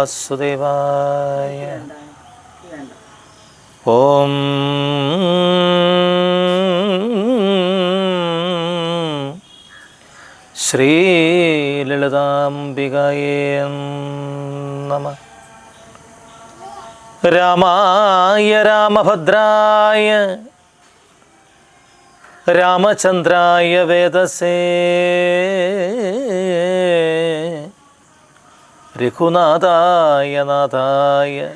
വാസുദേവായ. ഓം. ശ്രീലളിതാംബികയേ നമ. രാമായ രാമഭദ്രായ. രാമചന്ദ്രായ വേദസേ. രഘുനാഥായ നാഥായ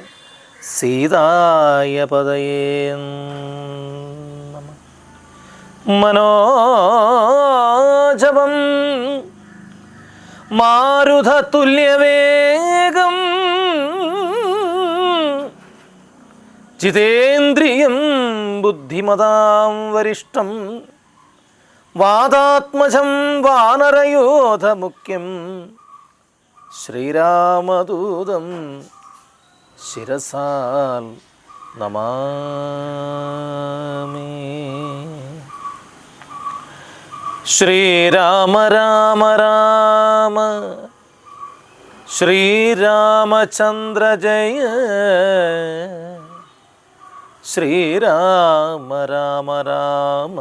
സീതായ നമ. മനോജപം മാരുതതുല്യവേഗം ജിതേന്ദ്രിയം ബുദ്ധിമതാം വരിഷ്ടം വാദാത്മജം വാനരയോധമുഖ്യം ശ്രീരാമദൂതം ശിരസാൽ നമാമി. ശ്രീരാമ രാമ രാമ ശ്രീരാമചന്ദ്ര ജയ. ശ്രീരാമ രാമ രാമ.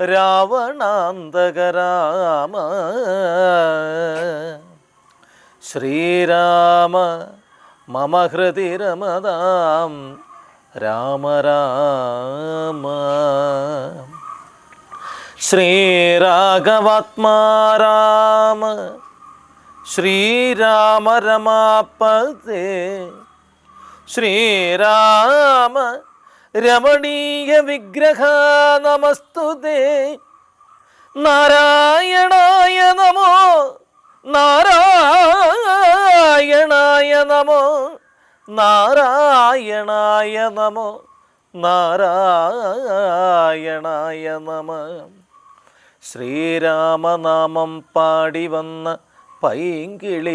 രാവണാന്തക രാമ ശ്രീരാമ മമ ഹൃതി രമതാം. രാമ രാമ. ശ്രീരാഘവാത്മാ രാമ ശ്രീരാമ രമാപതേ. ശ്രീരാമ രമണീയ വിഗ്രഹ നമസ്തുതേ. നാരായണായ നമോ നാരായണായ നമോ നാരായണായ നമോ നാരായണായ നമ. ശ്രീരാമനാമം പാടി വന്ന പൈങ്കിളിപ്പെണ്ണേ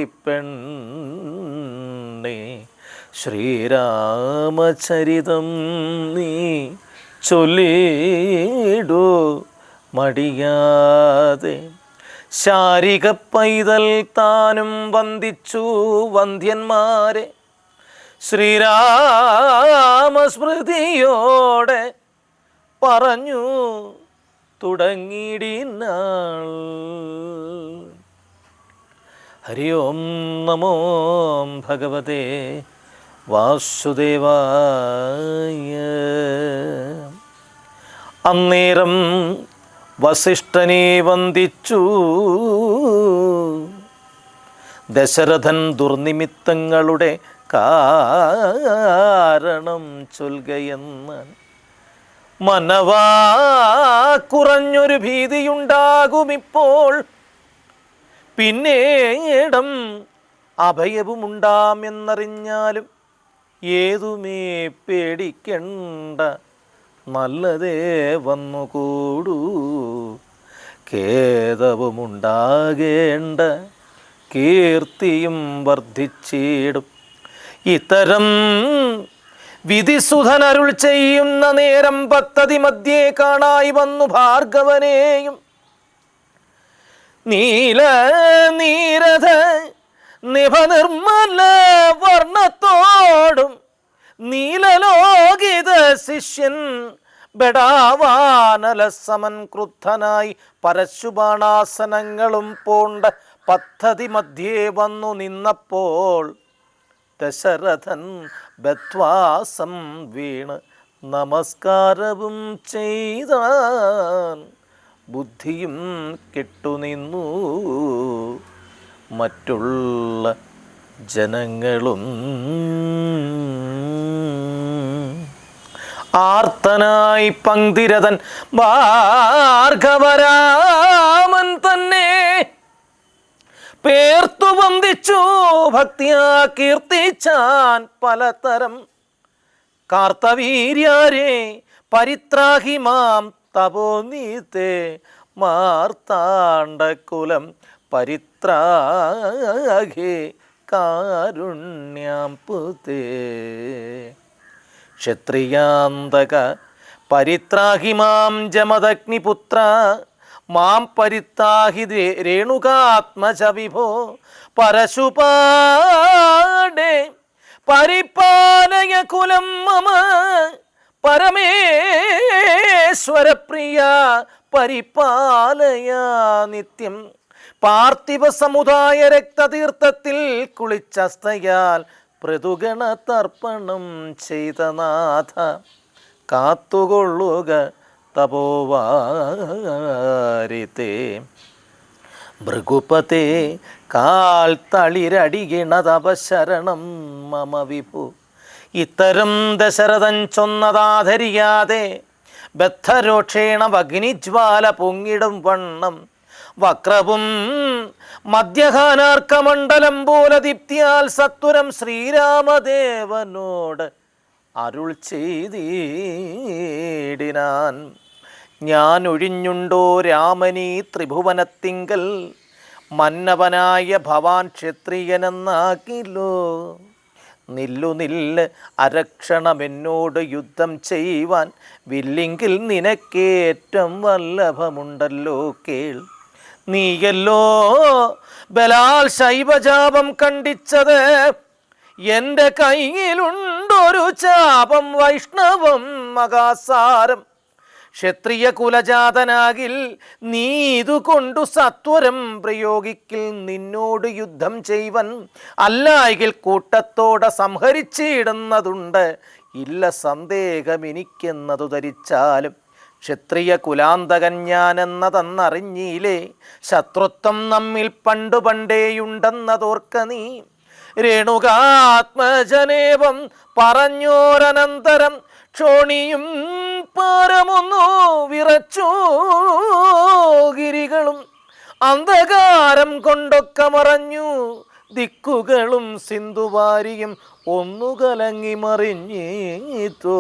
ശ്രീരാമചരിതം നീ ചൊല്ലിടൂ മടിയാതെ. ശാരിക പൈതൽ താനും വന്ദിച്ചു വന്ധ്യന്മാരെ. ശ്രീരാമസ്മൃതിയോടെ പറഞ്ഞു തുടങ്ങിയിടിനാൾ ഹരി ഓം നമോ ഭഗവതേ. വാസുദേവായ. അന്നേരം വസിഷ്ഠനെ വന്ദിച്ചു. ദശരഥൻ ദുർനിമിത്തങ്ങളുടെ കാരണം ചൊൽകയെന്ന് മനവാ കുറഞ്ഞൊരു ഭീതിയുണ്ടാകുമിപ്പോൾ പിന്നേടം അഭയവുമുണ്ടാമെന്നറിഞ്ഞാലും ഏതുമേ പേടിക്കണ്ട. നല്ലതേ വന്നുകൂടൂ. ഖേദവുമുണ്ടാകേണ്ട. കീർത്തിയും വർദ്ധിച്ചിടും. ഇത്തരം വിധിസുധനരുൾ ചെയ്യുന്ന നേരം പദ്ധതി മധ്യേ കാണായി വന്നു ഭാർഗവനെയും. നീല നീരഥ നിഭനിർമ്മല വർണത്തോടും നീലലോകിത ശിഷ്യൻ ബടാവാനല സമൻ ക്രുദ്ധനായി പരശുബാണാസനങ്ങളും പോണ്ട പദ്ധതി മധ്യേ വന്നു നിന്നപ്പോൾ ദശരഥൻ ബദ്വാസം വീണ് നമസ്കാരവും ചെയ്താൻ ബുദ്ധിയും കെട്ടുനിന്നു. മറ്റുള്ള ജനങ്ങളും ആർത്തനായി പങ്ക്തിരതൻ ഭാർഗവരാമൻ തന്നെ പേർത്തു വന്ദിച്ചു ഭക്തിയാ കീർത്തിച്ചാൻ പലതരം കാർത്തവീര്യാരെ പരിത്രാഹി മാം തപോനീതേ മാർത്താണ്ഡകുലം പരിത്രാഹേ കാരുണ്യാം പുതേ ക്ഷത്രിയാന്തക പരിത്രാഹി മാം ജമദഗ്നിപുത്ര മാം പരിത്താഹി രേ- രേണുകാത്മജ വിഭോ. പരശുപാടേ പരിപാലയ കുലം മമ. പരമേശ്വരപ്രിയ പരിപാലയ നിത്യം പാർത്ഥിവ സമുദായ രക്തതീർത്ഥത്തിൽ കുളിച്ചസ്തയാൽ പ്രതുഗണ തർപ്പണം ചെയ്ത നാഥ. കാത്തുകൊള്ളുക തപോവാരിത്തെ. ഭൃഗുപതേ കാൽ തളിരടികിണതപശരണം മമ വിഭു. ഇത്തരം ദശരഥൻ ചൊന്നതാധരിയാതെ ബദ്ധരോക്ഷേണ അഗ്നിജ്വാല പൊങ്ങിടും വണ്ണം. വക്രവും മധ്യഹാനാർക്കമണ്ഡലം പോലെ ദീപ്തിയാൽ സത്വരം ശ്രീരാമദേവനോട് അരുൾ ചെയ്തിടിനാൻ. ഞാൻ ഒഴിഞ്ഞുണ്ടോ രാമനീ ത്രിഭുവനത്തിങ്കൽ? മന്നവനായ ഭവാൻ ക്ഷത്രിയനെന്നാക്കില്ലോ നില്ലു നില്ല് അരക്ഷണമെന്നോട് യുദ്ധം ചെയ്യുവാൻ വില്ലെങ്കിൽ നിനക്കേറ്റം വല്ലഭമുണ്ടല്ലോ കേൾ. നീയല്ലോ ബലാൽ ശൈവജാപം കണ്ടിച്ചത് എന്റെ കയ്യിലുണ്ടൊരു ചാപം വൈഷ്ണവം മകാസാരം ക്ഷത്രിയ കുലജാതനാകിൽ നീ ഇതുകൊണ്ടു സത്വരം പ്രയോഗിക്കിൽ നിന്നോട് യുദ്ധം ചെയ്വൻ അല്ലായെങ്കിൽ കൂട്ടത്തോടെ സംഹരിച്ചിടുന്നതുണ്ട്. ഇല്ല സന്ദേഹം എനിക്കെന്നതു ധരിച്ചാലും ക്ഷത്രിയ കുലാന്തകൻ ഞാനെന്നതന്നറിഞ്ഞീലേ ശത്രുത്വം നമ്മിൽ പണ്ടു പണ്ടേയുണ്ടെന്നതോർക്ക നീ. രേണുകാത്മജനേവം പറഞ്ഞോരനന്തരം ക്ഷോണിയും പാരമൊന്നു വിറച്ചു ഗിരികളും. അന്ധകാരം കൊണ്ടൊക്കെ മറഞ്ഞു ദിക്കുകളും സിന്ധുവാരിയും ഒന്നു കലങ്ങി മറിഞ്ഞീത്തു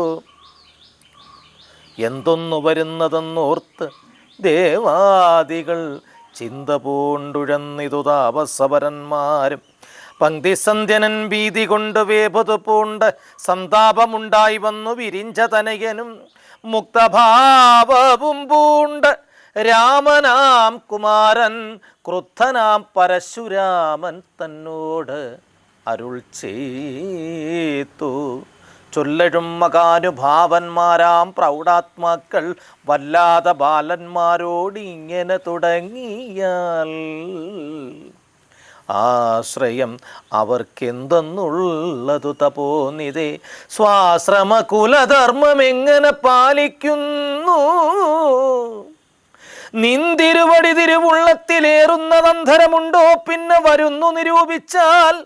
എന്തൊന്നു വരുന്നതെന്നോർത്ത് ദേവാദികൾ ചിന്ത പൂണ്ടുഴന്നിതു താപസവരന്മാരും. പങ്ക്തിസന്ധ്യനൻ ഭീതി കൊണ്ട് വേപതു പൂണ്ട് സന്താപമുണ്ടായി വന്നു വിരിഞ്ച തനയനും. മുക്തഭാവവും പൂണ്ട് രാമനാം കുമാരൻ ക്രുദ്ധനാം പരശുരാമൻ തന്നോട് അരുൾ ചെയ്തു. ചൊല്ലഴും മകാനുഭാവന്മാരാം പ്രൗഢാത്മാക്കൾ വല്ലാതെ ബാലന്മാരോട് ഇങ്ങനെ തുടങ്ങിയാൽ ആശ്രയം അവർക്കെന്തെന്നുള്ളതു തപോനിതേ സ്വാശ്രമ കുലധർമ്മം എങ്ങനെ പാലിക്കുന്നു? നിന്തിരുവടി തിരുവുള്ളത്തിലേറുന്നതന്ധരമുണ്ടോ പിന്നെ വരുന്നു നിരൂപിച്ചാൽ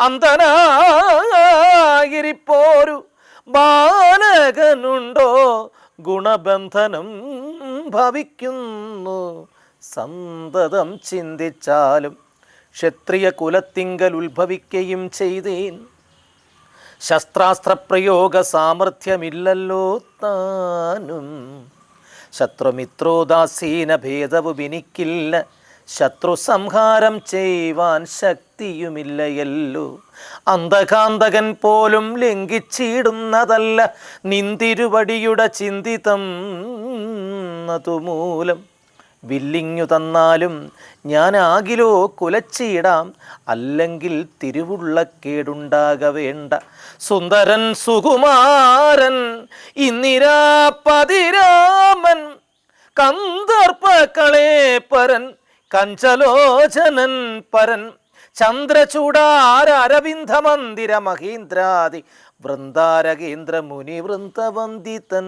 അന്തനായിരിപ്പോരു ബാലകനുണ്ടോ? ഗുണബന്ധനം ഭവിക്കുന്നു. സന്തതം ചിന്തിച്ചാലും ക്ഷത്രിയ കുലത്തിങ്കൽ ഉത്ഭവിക്കുകയും ചെയ്തേൻ. ശസ്ത്രാസ്ത്രപ്രയോഗ സാമർഥ്യമില്ലല്ലോ താനും. ശത്രുമിത്രോദാസീന ഭേദവും എനിക്കില്ല ശത്രു സംഹാരം ചെയ്യുവാൻ ശക്തിയുമില്ലയല്ലോ. അന്ധകാന്തകൻ പോലും ലംഘിച്ചിടുന്നതല്ല നിന്തിരുവടിയുടെ ചിന്തിതം അതുമൂലം വില്ലിങ്ങു തന്നാലും ഞാനാകിലോ കുലച്ചിടാം. അല്ലെങ്കിൽ തിരുവുള്ളക്കേടുണ്ടാക വേണ്ട സുന്ദരൻ സുകുമാരൻ ഇന്ദിരാപതിരാമൻ കന്ദർപ്പകളേപ്പരൻ കഞ്ചലോചനൻ പരൻ. ചന്ദ്രചൂടാരവിന്ദ മന്ദിര മഹീന്ദ്രാദി. വൃന്ദാരകേന്ദ്ര മുനി വൃന്ദവന്ദിതൻ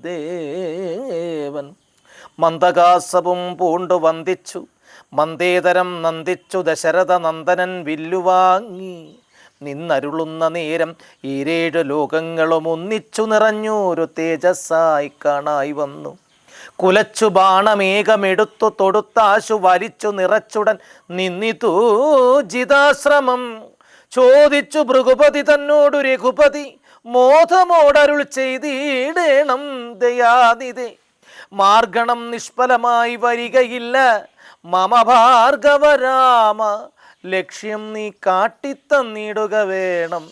ദേവൻ. മന്ദകാസവും പൂണ്ടു വന്ദിച്ചു. മന്ദേതരം നന്ദിച്ചു ദശരഥ നന്ദനൻ വില്ലുവാങ്ങി. നിന്നരുളുന്ന നേരം ഈരേഴ് ലോകങ്ങളും ഒന്നിച്ചു നിറഞ്ഞൊരു തേജസ്സായി കാണായി വന്നു. കുലച്ചു ബാണമേകമെടുത്തു തൊടുത്താശു വലിച്ചു നിറച്ചുടൻ നിന്നിതൂ ജിതാശ്രമം. ചോദിച്ചു ഭൃഗുപതി തന്നോടു രഘുപതി മോധമോടരുൾ ചെയ്തിടേണം ദയാനിതേ മാർഗണം നിഷ്ഫലമായി വരികയില്ല. മമ ഭാർഗവരാമ ലക്ഷ്യം നീ കാട്ടിത്തന്നിടുക വേണം.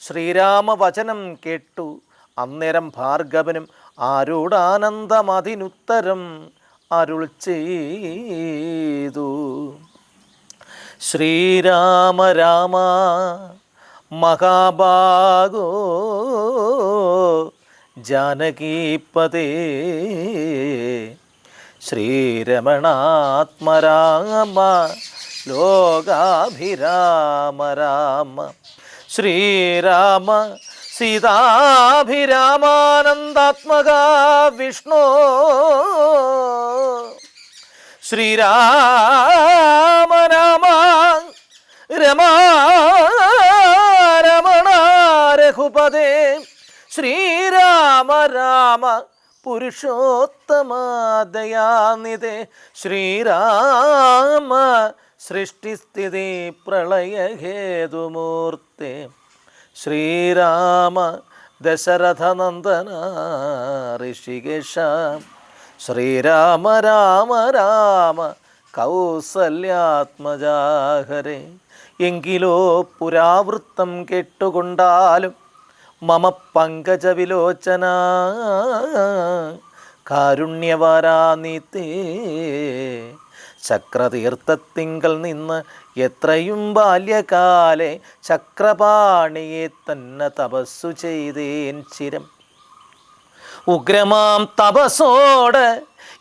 ശ്രീരാമവചനം കേട്ടു. അന്നേരം ഭാർഗവനും ആരോടാനന്ദമതിനുത്തരം അരുൾ ചെയ്തു. ശ്രീരാമ രാമ മഹാഭാഗോ ജാനകീപതേ ശ്രീരമണാത്മരാമ ലോകാഭിരാമ രാമ. ശ്രീരാമ സീതാഭിരാമാനന്ദാത്മക വിഷ്ണു ശ്രീരാമ രാമ രമാ രമണ രഘുപദേ ശ്രീരാമ രാമ പുരുഷോത്തമാദയാനിതേ. ശ്രീരാമ സൃഷ്ടിസ്ഥിതി പ്രളയഹേതുമൂർത്തെ. ശ്രീരാമ ദശരഥനന്ദന ഋഷികേശ ശ്രീരാമ രാമ രാമ കൗസല്യാത്മജാഹരേ. എങ്കിലോ പുരാവൃത്തം കേട്ടുകൊണ്ടാലും മമ പങ്കജവിലോചന. കാരുണ്യവാരാനീത്തേ ചക്രതീർത്ഥത്തിങ്കൽ നിന്ന് എത്രയും ബാല്യകാലെ ചക്രപാണിയെ തന്നെ തപസ്സു ചെയ്തേൻ ചിരം. ഉഗ്രമാം തപസ്സോടെ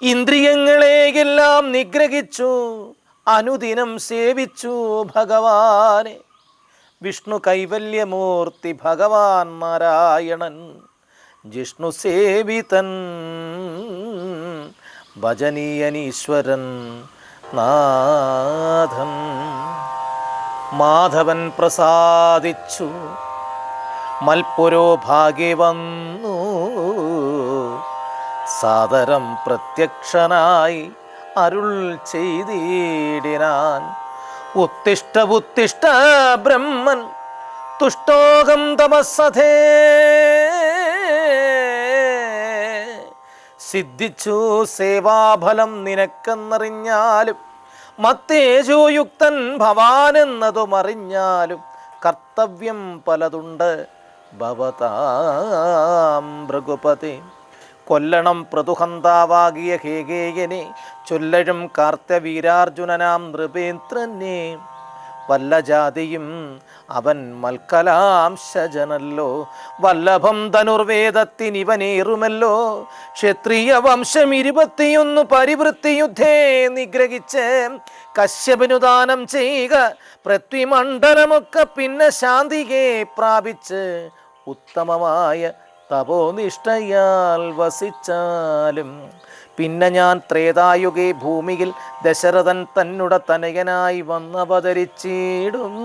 ഇന്ദ്രിയങ്ങളെയെല്ലാം നിഗ്രഹിച്ചു അനുദിനം സേവിച്ചു ഭഗവാനെ. വിഷ്ണു കൈവല്യമൂർത്തി ഭഗവാൻ നാരായണൻ ജിഷ്ണു സേവിതൻ ഭജനീയനീശ്വരൻ നാഥൻ മാധവൻ പ്രസാദിച്ചു. മൽപുരോ ഭാഗ്യ വന്നു. സാദരം പ്രത്യക്ഷനായി അരുൾ ചെയ്തിടിനാൻ. ഉത്തിഷ്ട ഉത്തിഷ്ട ബ്രഹ്മൻ തുഷ്ടോകം തമസധേ. സിദ്ധിച്ചു സേവാഫലം നിനക്കെന്നറിഞ്ഞാലും മത്തേജോയുക്തൻ ഭവാൻ എന്നതുമറിഞ്ഞാലും കർത്തവ്യം പലതുണ്ട്. ഭവതാം ഭൃഗുപതി. കൊല്ലണം പ്രതുഹന്താവാകിയ ഹേഗേയനെ ചൊല്ലഴും കാർത്തവീരാർജുനനാം നൃപേന്ദ്രനെ. വല്ല ജാതിയും അവൻ മൽക്കലാംശജനല്ലോ വല്ലഭം ധനുർവേദത്തിനിവനേറുമല്ലോ ക്ഷത്രിയ വംശം ഇരുപത്തിയൊന്ന് പരിവൃത്തി യുദ്ധേ നിഗ്രഹിച്ച് കശ്യപനു ദാനം ചെയ്യുക പൃഥ്വിമണ്ഡലമൊക്കെ പിന്നെ ശാന്തികെ പ്രാപിച്ച് ഉത്തമമായ തപോനിഷ്ഠയാൽ വസിച്ചാലും. പിന്നെ ഞാൻ ത്രേതായുഗേ ഭൂമിയിൽ ദശരഥൻ തന്നുടെ തനയനായി വന്നവതരിച്ചിടും.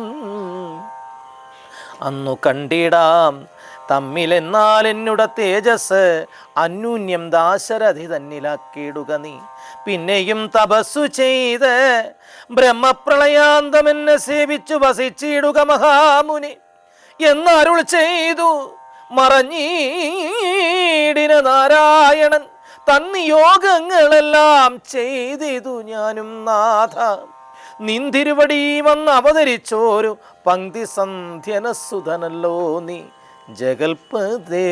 അന്നു കണ്ടിടാം. തമ്മിലെന്നാൽ എന്നുട തേജസ് അന്യൂന്യം ദാശരഥി തന്നിലാക്കിയിടുക നീ. പിന്നെയും തപസ്സു ചെയ്ത് ബ്രഹ്മപ്രളയാന്തം എന്നെ സേവിച്ചു വസിച്ചിടുക മഹാമുനി. എന്നരുൾ ചെയ്തു മറഞ്ഞീടിന നാരായണൻ. തന്നി യോഗങ്ങളെല്ലാം ചെയ്തിതു ഞാനും നാഥ. നിന്തിരുവടി വന്ന് അവതരിച്ചോരു പങ്ക്തി സന്ധ്യനസുധനല്ലോ നീ. ജഗൽപതേ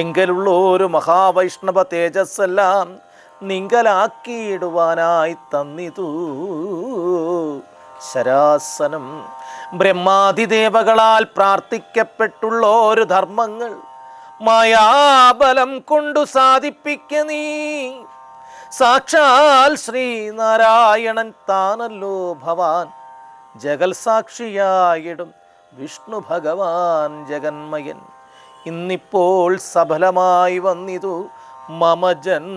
എങ്കിലുള്ളൊരു മഹാവൈഷ്ണവ തേജസ്സെല്ലാം നിങ്കലാക്കിയിടുവാനായി തന്നിതു. ശരാസനം ബ്രഹ്മാതിദേവകളാൽ പ്രാർത്ഥിക്കപ്പെട്ടുള്ള ഒരു ധർമ്മങ്ങൾ മായാബലം കൊണ്ടു സാധിപ്പിക്ക നീ. സാക്ഷാൽ ശ്രീനാരായണൻ താനല്ലോ ഭവാൻ. ജഗൽ സാക്ഷിയായിടും വിഷ്ണു ഭഗവാൻ ജഗന്മയൻ. ഇന്നിപ്പോൾ സഫലമായി വന്നിതു മമ ജന്മം.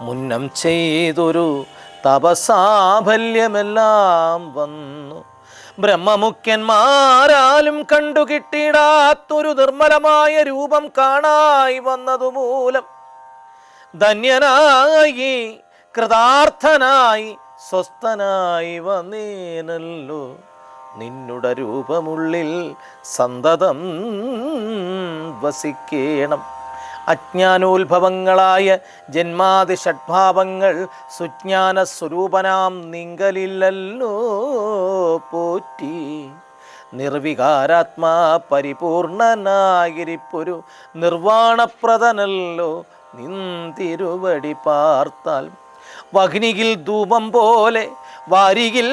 മുന്നം ചെയ്തൊരു തപസാഫല്യമെല്ലാം വന്നു. ബ്രഹ്മമുഖ്യന്മാരാലും കണ്ടുകിട്ടിടാത്തൊരു നിർമ്മലമായ രൂപം കാണായി വന്നതുമൂലം ധന്യനായി കൃതാർത്ഥനായി സ്വസ്ഥനായി വന്നേനല്ലോ. നിന്നുടെ രൂപമുള്ളിൽ സന്തതം വസിക്കേണം. അജ്ഞാനോത്ഭവങ്ങളായ ജന്മാതി ഷഡ്ഭാവങ്ങൾ സുജ്ഞാന സ്വരൂപനാം നിങ്കലില്ലല്ലോ പോറ്റി. നിർവികാരാത്മാ പരിപൂർണനായിരിപ്പൊരു നിർവാണപ്രദനല്ലോ നിന്തിരുവടി പാർത്താൽ. വഗ്നിയിൽ ധൂപം പോലെ വാരികിൽ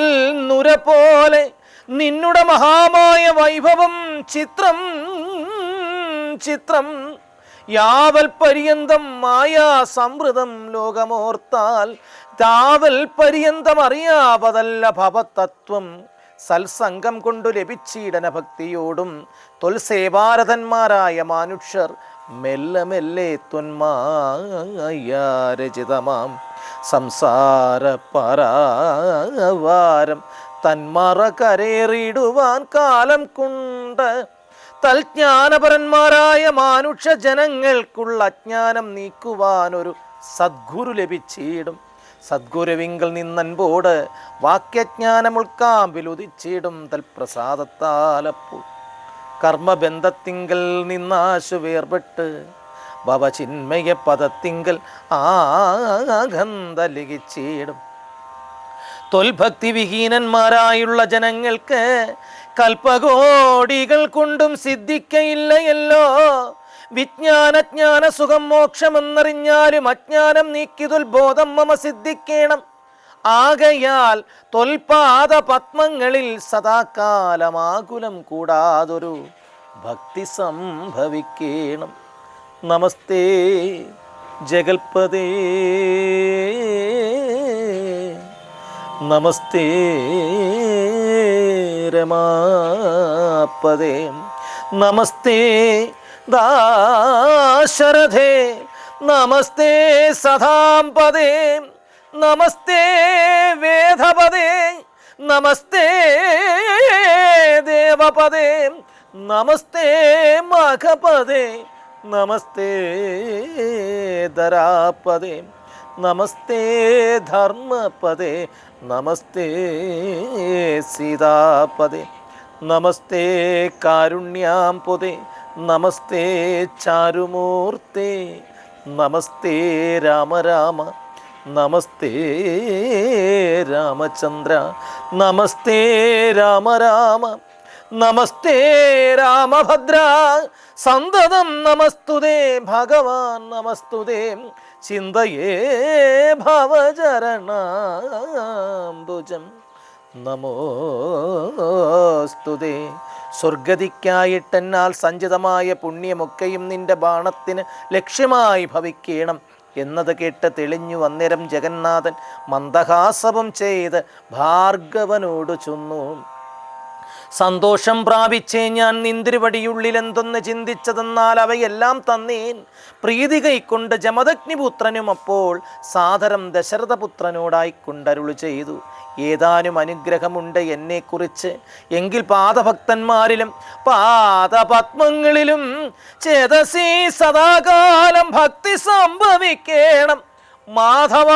നുര പോലെ നിന്നുടെ മഹാമായ വൈഭവം ചിത്രം ചിത്രം യാവൽ പര്യന്തം മായാ സമൃതം ലോകമോർത്താൽ താവൽ പര്യന്തം അറിയാവതല്ല ഭവതത്വം. സത്സംഗം കൊണ്ടു ലഭിച്ചീടന ഭക്തിയോടും തൊൽസേവാരഥന്മാരായ മാനുഷ്യർ മെല്ലെ മെല്ലെ തൊന്മാരചിതമാം സംസാര പരാവാരം തന്മറ കരേറിയിടുവാൻ കാലം കൊണ്ട് തൽജ്ഞാനപരന്മാരായ മാനുഷ്യ ജനങ്ങൾക്കുള്ള അജ്ഞാനം നീക്കുവാനൊരു സദ്ഗുരു ലഭിച്ചിടും. സദ്ഗുരുവിങ്കൽ നിന്നൻപോട് വാക്യജ്ഞാനം ഉൾക്കാമ്പിൽ ഉദിച്ചിടും തൽപ്രസാദത്താലപ്പോൾ. കർമ്മബന്ധത്തിങ്കൽ നിന്നാശു വേർപെട്ട് ഭവചിന്മയ പദത്തിങ്കൽ ആഗന്ധലികിച്ചിടും തൊൽഭക്തി വിഹീനന്മാരായുള്ള ജനങ്ങൾക്ക് കൽപ്പകോടികൾ കൊണ്ടും സിദ്ധിക്കയില്ലയല്ലോ. വിജ്ഞാനജ്ഞാന സുഖം മോക്ഷമെന്നറിഞ്ഞാലും അജ്ഞാനം നീക്കിതുൽബോധം മമ സിദ്ധിക്കേണം. ആകയാൽ തൊൽപാദ പത്മങ്ങളിൽ സദാകാലമാകുലം കൂടാതൊരു ഭക്തി സംഭവിക്കണം. നമസ്തേ ജഗൽപദേ നമസ്തേ. രമാപദേ നമസ്തേ ദാശരഥേ. നമസ്തേ സദാം പദേ നമസ്തേ വേദപദേ നമസ്തേ ദേവപദേ നമസ്തേ മഖപദേ നമസ്തേ ധരാപദേ നമസ്തേ ധർമ്മപദേ നമസ്തേ സീതാപദേ നമസ്തേ കാരുണ്യാം പൊതേ നമസ്തേ ചാരുമൂർത്തേ നമസ്തേ രാമ രാമ നമസ്തേ രാമചന്ദ്ര നമസ്തേ രാമ രാമ നമസ്തേ രാമഭദ്ര സന്തതം നമസ്തുതേ ഭഗവാൻ നമസ്തുതേ ചിന്തയേ ഭവചരണാംബുജം. നമോസ്തുതേ സ്വർഗതിക്കായിട്ടെന്നാൽ സഞ്ചിതമായ പുണ്യമൊക്കെയും നിന്റെ ബാണത്തിന് ലക്ഷ്യമായി ഭവിക്കണം എന്നത് കേട്ട് തെളിഞ്ഞു വന്നിരം ജഗന്നാഥൻ മന്ദഹാസവും ചെയ്ത് ഭാർഗവനോട് ചൊന്നു. സന്തോഷം പ്രാപിച്ചേ ഞാൻ നിന്തിരുവടിയുള്ളിൽ എന്തൊന്ന് ചിന്തിച്ചതെന്നാൽ അവയെല്ലാം തന്നേൻ. പ്രീതി കൈക്കൊണ്ട് ജമദഗ്നിപുത്രനും അപ്പോൾ സാദരം ദശരഥപുത്രനോടായി കൊണ്ടരുളു ചെയ്തു. ഏതാനും അനുഗ്രഹമുണ്ട് എന്നെക്കുറിച്ച്. എങ്കിൽ പാദഭക്തന്മാരിലും പാദപത്മങ്ങളിലും ചേതസി സദാകാലം ഭക്തി സംഭവിക്കണം. മാധവ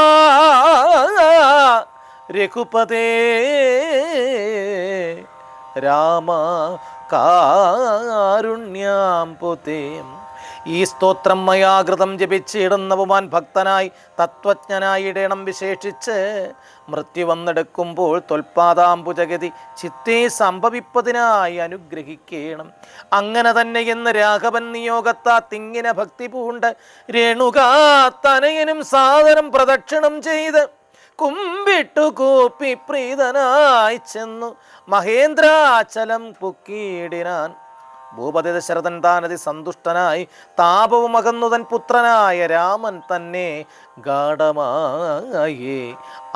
രഘുപതേ. രാമ കാരുണ്യാം പുതേ ഈ സ്തോത്രം മയാകൃതം ജപിച്ചിടുന്നവുമാൻ ഭക്തനായി തത്വജ്ഞനായി ഇടണം വിശേഷിച്ച് മൃത്യു വന്നെടുക്കുമ്പോൾ തൊൽപാദാംബുജഗതി ചിത്തേ സംഭവിപ്പതിനായി അനുഗ്രഹിക്കണം. അങ്ങനെ തന്നെ എന്ന് രാഘവൻ നിയോഗത്താ തിങ്ങിന ഭക്തി പൂണ്ട് രേണുകാ തനയനും സാധനം പ്രദക്ഷിണം ചെയ്ത് കുമ്പിട്ടു കൂപ്പി പ്രീതനായി ചെന്നു. മഹേന്ദ്രാചലം പുക്കിയിടിനാൻ. ഭൂപതി ദശരഥൻ താനതി സന്തുഷ്ടനായി താപവും അകന്നുതൻ പുത്രനായ രാമൻ തന്നെ ഗാഠമായി.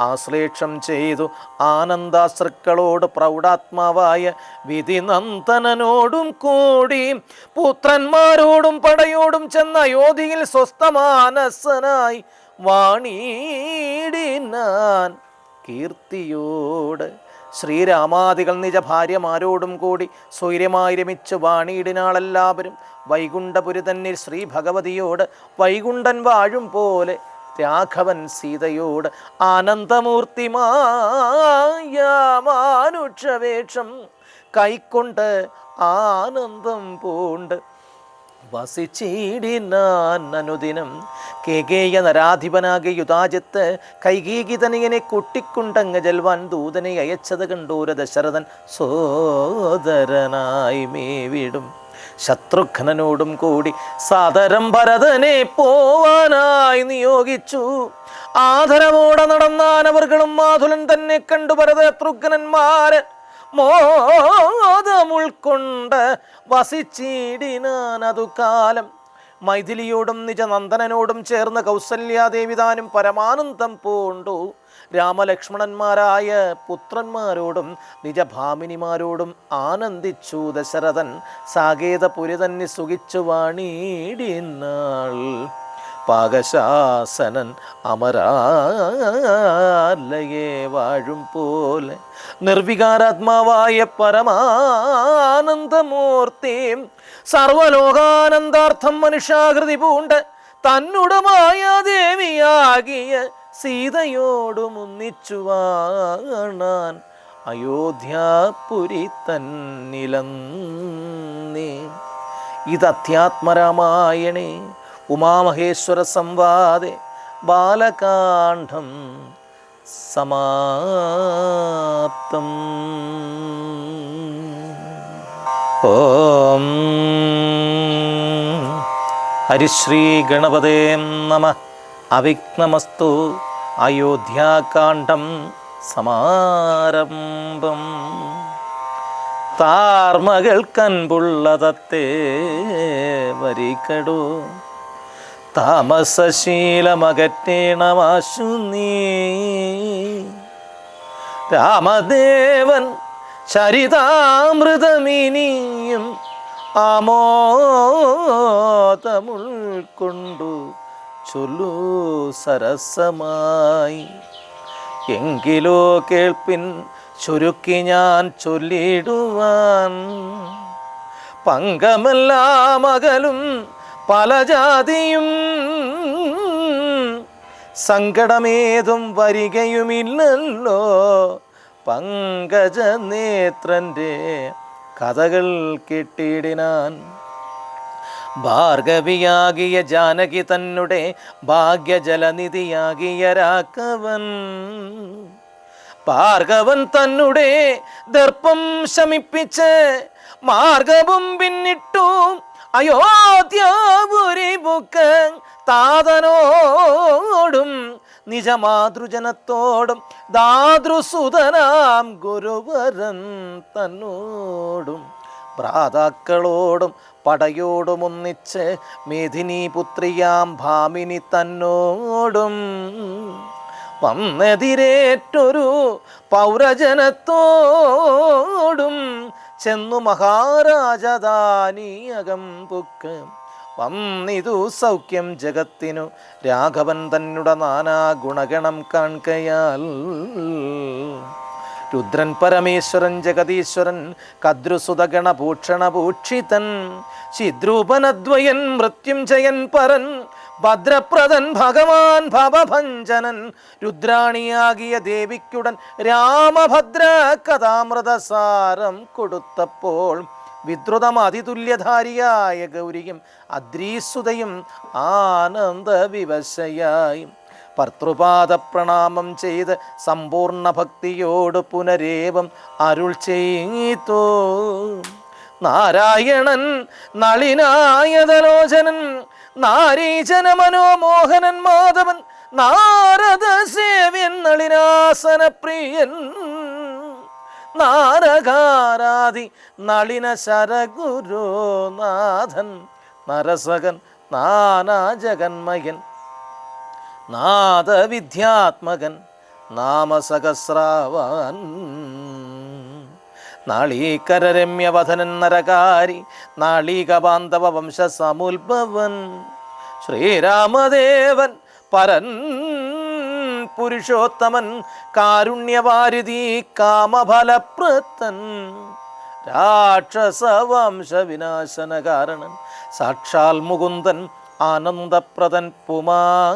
ആശ്ലേഷം ചെയ്തു ആനന്ദാശ്രുക്കളോട് പ്രൗഢാത്മാവായ വിധിനന്ദനോടും കൂടി പുത്രന്മാരോടും പടയോടും ചെന്ന അയോധ്യയിൽ സ്വസ്ഥമാനസനായി വാണീടിനാൻ കീർത്തിയോട് ശ്രീരാമാദികൾ നിജ ഭാര്യമാരോടും കൂടി സ്വൈര്യമായി രമിച്ച് വാണിയിടിനാളെല്ലാവരും വൈകുണ്ഠപുരി തന്നിൽ ശ്രീ ഭഗവതിയോട് വൈകുണ്ഠൻ വാഴും പോലെ രാഘവൻ സീതയോട് ആനന്ദമൂർത്തിമായ മാനുഷവേഷം കൈക്കൊണ്ട് ആനന്ദം പൂണ്ട് വസിച്ചിടിനാൻ അനുദിനം കേകേയ നരാധിപനാകെ യുതാജത്ത് കൈകീകിതനിയനെ കൊട്ടിക്കുണ്ടങ്ങ് ജൽവാൻ ദൂതനെ അയച്ചത് കണ്ടൂര ദശരഥൻ സോദരനായി മേവിടും. ശത്രുഘ്നനോടും കൂടി സാദരം ഭരതനെ പോവാനായി നിയോഗിച്ചു. ആദരവോടെ നടന്നാൻ അവർകളും മാധുലൻ തന്നെ കണ്ടു ഭരത ഭരതത്രുഘ്നന്മാര് മോദമുൾക്കൊണ്ട് വസിച്ചിടിനാനതു കാലം. മൈഥിലിയോടും നിജനന്ദനോടും ചേർന്ന് കൗസല്യാദേവിതാനും പരമാനന്ദം പൂണ്ടു. രാമലക്ഷ്മണന്മാരായ പുത്രന്മാരോടും നിജഭാമിനിമാരോടും ആനന്ദിച്ചു ദശരഥൻ. സാകേതപുരി തന്നെ സുഖിച്ചു വാണീടിനാൾ പാകശാസനൻ അമരാലയെ വാഴും പോലെ നിർവികാരാത്മാവായ പരമാനന്ദമൂർത്തി സർവലോകാനന്ദാർത്ഥം മനുഷ്യാകൃതി പൂണ്ട് തന്നുടമായ ദേവിയാകിയ സീതയോടും ഒന്നിച്ചു വാണാൻ അയോധ്യാപുരി തന്നിലന്നേ. ഇത് അധ്യാത്മരാമായണേ ഉമാമഹേശ്വര സംവാദേ ബാലകാന്ഡം സമാപ്തം. ഓം. ഹരിശ്രീ ഗണപതേ നമ. അവിഘ്നമസ്തു. അയോധ്യാകാന്ഡം സമാരംഭം. താർമകൾ കൻപുള്ളതത്തേ വരികടു. താമസശീലമകറ്റേണമാശു നീ രാമദേവൻ ചരിതാമൃതമിനിയും ആമോദമുൾക്കൊണ്ടു ചൊല്ലു സരസമായി. എങ്കിലോ കേൾപ്പിൻ ചുരുക്കി ഞാൻ ചൊല്ലിടുവാൻ. പങ്കമെല്ലാം അകലും പല ജാതിയും സങ്കടമേതും വരികയുമില്ലല്ലോ. പങ്കജ നേത്രന്റെ കഥകൾ കെട്ടിയിടിനാൻ ഭാർഗവിയാകിയ ജാനകി തന്നെ ഭാഗ്യജലനിധിയാകിയ രാഘവൻ. ഭാർഗവൻ തന്നെ ദർപ്പം ശമിപ്പിച്ച് മാർഗവും പിന്നിട്ടു അയോധ്യാപുരി ബുക്ക് താതനോടും നിജമാതൃജനത്തോടും ദാതൃസുതനാം ഗുരുവരൻ തന്നോടും ഭ്രാതാക്കളോടും പടയോടും ഒന്നിച്ച് മേധിനി പുത്രിയാം ഭാമിനി തന്നോടും. വന്നെതിരേറ്റൊരു പൗരജനത്തോടും ചെന്നു മഹാരാജധാനീയകം പുക്ക്. വന്നിതു സൗഖ്യം ജഗത്തിനു. രാഘവൻ തന്നെ നാനാ ഗുണഗണം കാൺകയാൽ രുദ്രൻ പരമേശ്വരൻ ജഗതീശ്വരൻ കദ്രുസുതഗണഭൂഷണഭൂഷിതൻ ചിദ്രൂപനദ്വയൻ മൃത്യുഞ്ജയൻ പരൻ ഭദ്രപ്രദൻ ഭഗവാൻ ഭവഭഞ്ജനൻ രുദ്രാണിയാകിയ ദേവിക്കുടൻ രാമഭദ്ര കഥാമൃതസാരം കൊടുത്തപ്പോൾ വിദ്രുതം അതിതുല്യധാരിയായ ഗൗരിയും അദ്രീസുതയും ആനന്ദ വിവശയായും ഭർത്തൃപാദ പ്രണാമം ചെയ്ത് സമ്പൂർണ ഭക്തിയോട് പുനരേവം അരുൾ ചെയ്തോ. നാരായണൻ നളിനായതലോചനൻ നാരീജന മനോമോഹനൻ മാധവൻ നാരദ സേവ്യൻ നളിനാസന പ്രിയൻ. നാരകാരാതി നളിന ശരഗുരുനാഥൻ നരസകൻ നാനാജഗന്മയൻ നാദവിദ്യാത്മകൻ നാമസഹസ്രാവാൻ. നാളീകരരമ്യവധനൻ നരകാരി നാളീകബാന്ധവ വംശ സമുൽഭവൻ ശ്രീരാമദേവൻ പരൻ പുരുഷോത്തമൻ കാരുണ്യവാരിധി കാമഫലപ്രത്തൻ രാക്ഷസവംശ വിനാശന കാരണൻ സാക്ഷാൽ മുകുന്ദൻ ആനന്ദപ്രദൻ പുമാൻ.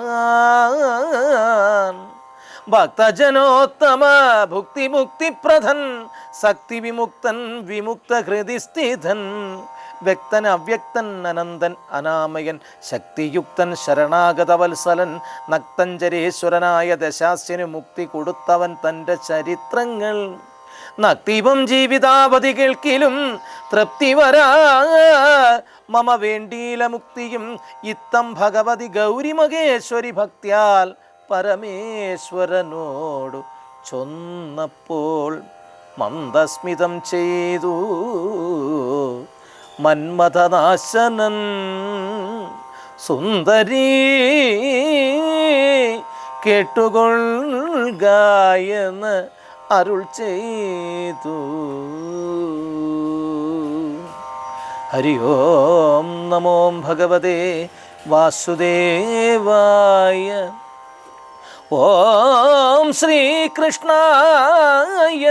ഭക്തജനോത്തമ ഭുക്തി മുക്തിപ്രധൻ ശക്തി വിമുക്തൻ വിമുക്ത ഹൃദിസ്ഥിതൻ വ്യക്തൻ അവ്യക്തൻ അനന്തൻ അനാമയൻ ശക്തിയുക്തൻ ശരണാഗത വത്സലൻ നക്തഞ്ചരേശ്വരനായ ദശാസ്യന് മുക്തി കൊടുത്തവൻ തന്റെ ചരിത്രങ്ങൾ. നക്തിപം ജീവിതാവധി കേൾക്കിലും തൃപ്തി വരാ. മമ വേണ്ടീല മുക്തിയും ഇത്തം ഭഗവതി ഗൗരിമകേശ്വരി ഭക്തിയാൽ പരമേശ്വരനോടു ചൊന്നപ്പോൾ മന്ദസ്മിതം ചെയ്തു. മന്മഥനാശനൻ സുന്ദരീ കേട്ടുകൊള്ളുകയെന്ന് അരുൾ ചെയ്തു. ഹരി ഓം നമോ ഭഗവതേ വാസുദേവായ ഓം ശ്രീകൃഷ്ണായ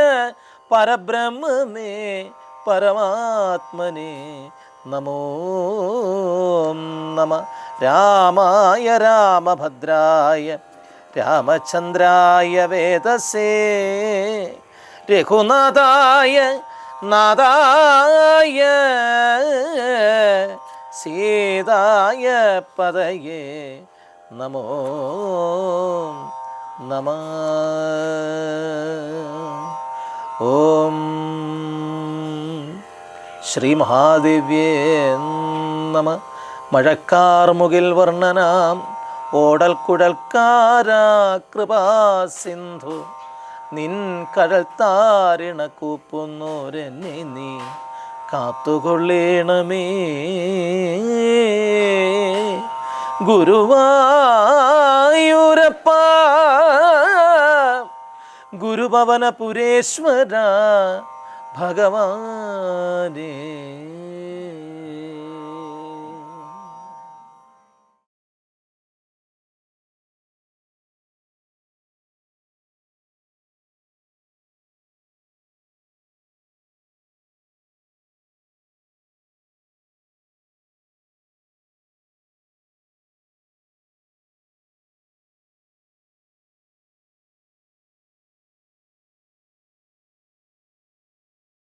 പരബ്രഹ്മമേ പരമാത്മനെ നമോ നമ. രാമായ രാമഭദ്രായ രാമചന്ദ്രായ വേദസേ. രഘുനാഥായ നാദായ സീതായ പദയേ. നമോ നമ. ഓം ശ്രീ മഹാദേവ്യേ നമ. മഴക്കാർമുകിൽ വർണനാം ഓടൽ കുഴൽക്കാരാ കൃപാസിന്ധു നിൻ കഴൽ താരിണ കൂപ്പുന്നോരെന്നെ നീ കാത്തുകൊള്ളേണമേ. ഗുരുവായൂരപ്പ. ഗുരുഭവന പുരേശ്വര ഭഗവാനേ.